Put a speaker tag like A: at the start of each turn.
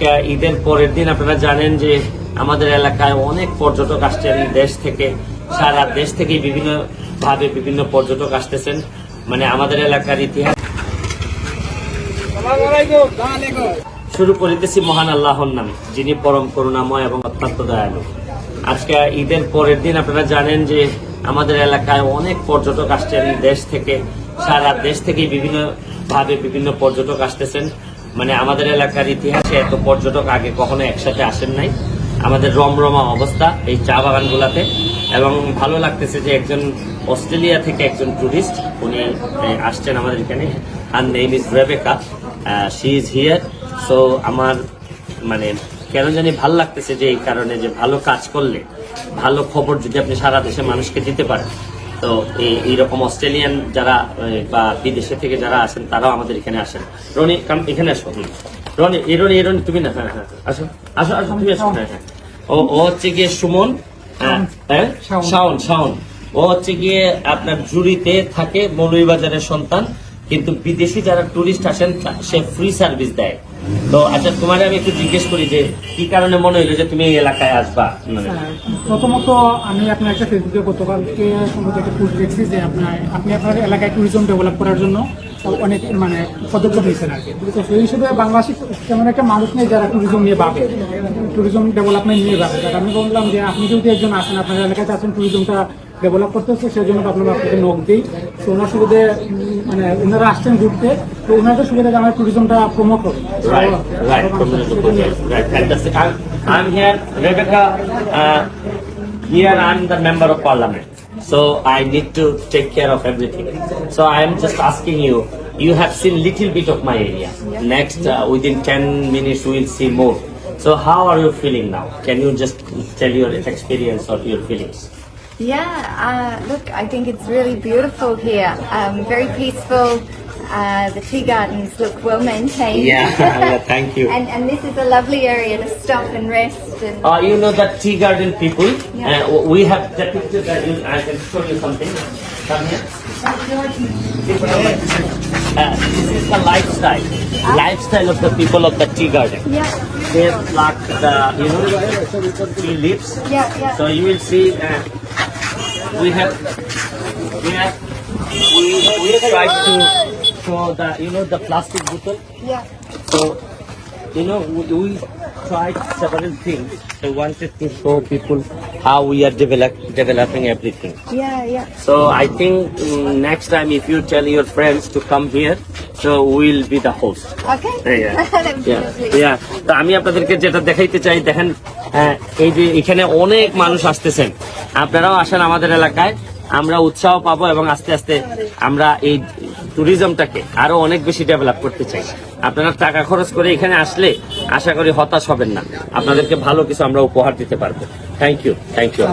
A: আজকে ঈদের পরের দিন আপনারা জানেন যে আমাদের এলাকায় অনেক পর্যটক আসছেন দেশ থেকে সারা দেশ থেকে বিভিন্ন ভাবে বিভিন্ন পর্যটক আসতেছেন। মানে আমাদের এলাকার ইতিহাস শুরু করিতেছি মহান আল্লাহর নামে যিনি পরম করুণাময় এবং অত্যন্ত দয়ালু। আজকে ঈদের পরের দিন আপনারা জানেন যে আমাদের এলাকায় অনেক পর্যটক আসছেন দেশ থেকে সারা দেশ থেকে বিভিন্ন ভাবে বিভিন্ন পর্যটক আসতেছেন। মানে আমাদের এলাকার ইতিহাসে এত পর্যটক আগে কখনো একসাথে আসেন নাই। আমাদের রমরমা অবস্থা এই চা বাগানগুলাতে। এবং ভালো লাগতেছে যে একজন অস্ট্রেলিয়া থেকে একজন টুরিস্ট, উনি আসছেন আমাদের এখানে। আর name is Rebecca she is here so আমার মানে কেন জানি ভালো লাগতেছে যে এই কারণে যে ভালো কাজ করলে, ভালো খবর যদি আপনি সারা দেশে মানুষকে দিতে পারেন তো এইরকম অস্ট্রেলিয়ান যারা বা বিদেশে থেকে যারা আসেন তারাও আমাদের এখানে আসেন। রনি কারণ এখানে আসো। রনি এই রনি এই রনি তুমি না হ্যাঁ হ্যাঁ আসো। আসো আসো তুমি আসো হ্যাঁ হ্যাঁ। ও ও হচ্ছে গিয়ে সুমন হ্যাঁ হ্যাঁ? শাওন শাওন। ও হচ্ছে গিয়ে আপনার জুরিতে থাকে মৌলভীবাজারের সন্তান। কিন্তু বিদেশি যারা টুরিস্ট আসেন সে ফ্রি সার্ভিস দেয়। তো আচ্ছা তোমার আমি একটু জিজ্ঞেস করি যে, কি কারণে মনে হইল যে তুমি এই এলাকায় আসবা? মানে
B: প্রথমত আমি আপনার একটা ফেসবুকে গতকালকে সম্ভবত একটা পোস্ট দেখছি যে আপনার আপনি আপনার এলাকায় ট্যুরিজম ডেভেলপ করার জন্য অনেক মানে পদক্ষেপ নিয়েছেন আর কি। তো সেই হিসেবে বাংলাদেশে তেমন একটা মানুষ নেই যারা ট্যুরিজম নিয়ে ভাবে। ট্যুরিজম ডেভেলপমেন্ট নিয়ে ভাবে। আমি বললাম যে আপনি যদি একজন আসেন, আপনার এলাকাতে আছেন ট্যুরিজমটা ডেভেলপ করতে হচ্ছে সেই জন্য আপনার আপনাকে নখ দিই তো ওনার সুবিধে মানে ওনারা আসছেন ঘুরতে তো ওনাদের সুবিধা আমার ট্যুরিজমটা প্রমোট হবে.
A: I'm, here, Rebecca. Uh, here I'm the member of parliament, so I need to take care of everything. So I'm just asking you. You have seen little bit of my area. Next, uh, within 10 minutes, we will see more. So how are you feeling now? Can you just tell your experience or your feelings?
C: Yeah, uh, look, I think it's really beautiful here. Um, very peaceful. Uh, the tea gardens look well maintained.
A: Yeah, yeah, thank you.
C: and, and this is a lovely area to stop and rest. And
A: Uh, you know that tea garden people,
C: Yeah.
A: uh, we have depicted that. I can show you something. Come here. Uh, this is the lifestyle, lifestyle of the people of the tea garden.
C: yeah,
A: They pluck the, you know, tea leaves.
C: yeah, yeah.
A: So you will see uh, we have, we have, we, we try to show the, you know, the plastic bottle.
C: yeah.
A: So, you know, we, we tried several things. I wanted to show people how we are develop, developing everything.
C: Yeah, yeah.
A: So I think mm, next time if you tell your friends to come here, so we'll be the host.
C: Okay.
A: Yeah.
C: Absolutely.
A: Yeah. তো আমি আপনাদেরকে যেটা দেখাইতে চাই দেখেন এই যে এখানে অনেক মানুষ আসতেছেন। আপনারাও আসেন আমাদের এলাকায়। আমরা উৎসাহ পাবো এবং আস্তে আস্তে আমরা এই ট্যুরিজমটাকে আরও অনেক বেশি ডেভেলপ করতে চাই। আপনারা টাকা খরচ করে এখানে আসলে আশা করি হতাশ হবেন না। আপনাদেরকে ভালো কিছু আমরা উপহার দিতে পারব। Thank you thank you